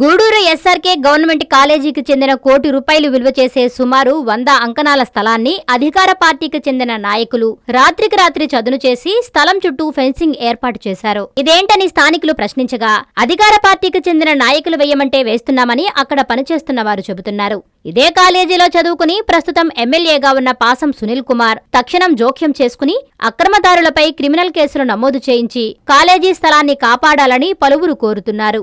Gudur SRK government కాలేజీకి చెందిన కోటి రూపాయలు విలువ చేసే సుమారు వంద అంకణాల స్థలాన్ని అధికార పార్టీకి చెందిన నాయకులు రాత్రికి రాత్రి చదును చేసి స్థలం చుట్టూ ఫెన్సింగ్ ఏర్పాటు చేశారు. ఇదేంటని స్థానికులు ప్రశ్నించగా అధికార పార్టీకి చెందిన నాయకులు వేయమంటే వేస్తున్నామని అక్కడ పనిచేస్తున్న వారు చెబుతున్నారు. ఇదే కాలేజీలో చదువుకుని ప్రస్తుతం ఎమ్మెల్యేగా ఉన్న పాసం సునీల్ కుమార్ తక్షణం జోక్యం చేసుకుని అక్రమదారులపై క్రిమినల్ కేసులు నమోదు చేయించి కాలేజీ స్థలాన్ని కాపాడాలని పలువురు కోరుతున్నారు.